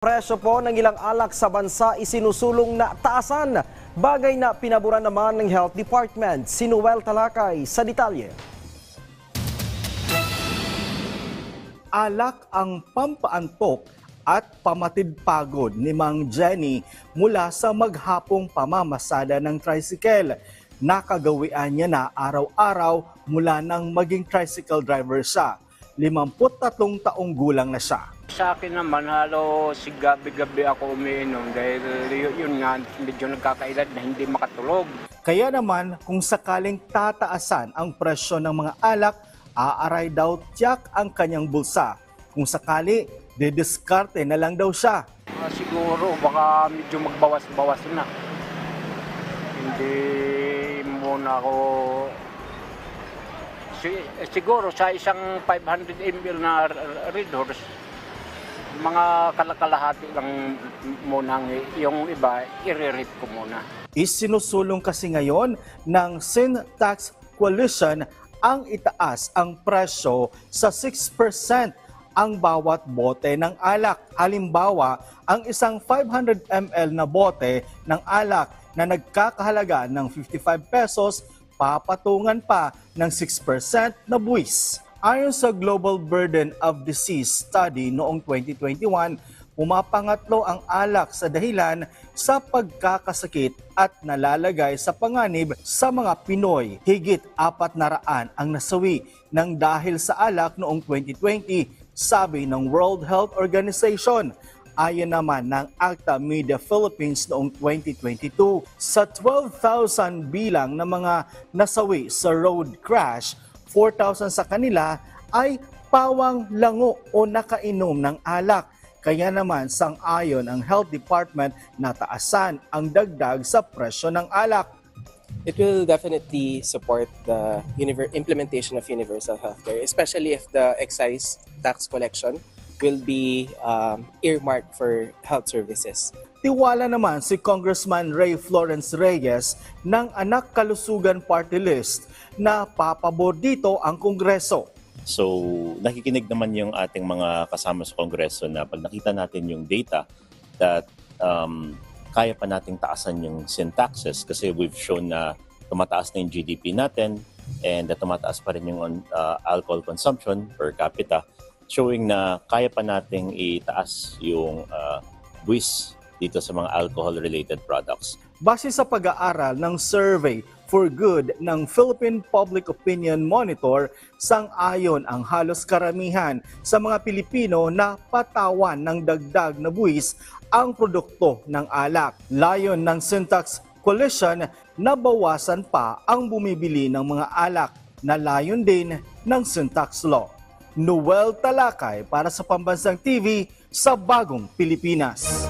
Presyo po ng ilang alak sa bansa isinusulong na taasan. Bagay na pinaboran naman ng Health Department. Si Noel Talakay sa detalye. alak ang pampaantok at pamatid pagod ni Mang Jenny mula sa maghapong pamamasada ng tricycle. Nakagawian niya na araw-araw mula nang maging tricycle driver siya. 53 taong gulang na siya. Sa akin naman, halo si gabi-gabi ako umiinom dahil yun nga, medyo nagkakaedad na hindi makatulog. Kaya naman kung sakaling tataasan ang presyo ng mga alak, aaray daw tiyak ang kanyang bulsa. Kung sakali, didiskarte na lang daw siya. Ah, siguro baka medyo magbawas-bawas na. Hindi muna ako... Si- siguro sa isang 500 ml na Red Horse, mga kalakalahati lang muna yung iba, i-rate ko muna. Isinusulong kasi ngayon ng Syntax Coalition ang itaas ang presyo sa 6% ang bawat bote ng alak. Halimbawa, ang isang 500 ml na bote ng alak na nagkakahalaga ng 55 pesos, papatungan pa ng 6% na buwis. Ayon sa Global Burden of Disease Study noong 2021, pumapangatlo ang alak sa dahilan sa pagkakasakit at nalalagay sa panganib sa mga Pinoy. Higit apat na raan ang nasawi ng dahil sa alak noong 2020, sabi ng World Health Organization. Ayon naman ng Acta Media Philippines noong 2022, sa 12,000 bilang ng mga nasawi sa road crash, 4,000 sa kanila ay pawang lango o nakainom ng alak. Kaya naman sang-ayon ang Health Department na taasan ang dagdag sa presyo ng alak. it will definitely support the implementation of universal healthcare, especially if the excise tax collection will be um, earmarked for health services. Tiwala naman si Congressman Ray Florence Reyes ng Anak Kalusugan Party List na papabor dito ang Kongreso. So, nakikinig naman yung ating mga kasama sa Kongreso na pag nakita natin yung data that um, kaya pa nating taasan yung sin taxes kasi we've shown na tumataas na yung GDP natin and na tumataas pa rin yung uh, alcohol consumption per capita showing na kaya pa nating itaas yung uh, buwis dito sa mga alcohol-related products. Base sa pag-aaral ng Survey for Good ng Philippine Public Opinion Monitor, sang-ayon ang halos karamihan sa mga Pilipino na patawan ng dagdag na buwis ang produkto ng alak. Layon ng Syntax Coalition na bawasan pa ang bumibili ng mga alak na layon din ng Syntax Law. Noel Talakay para sa Pambansang TV sa Bagong Pilipinas.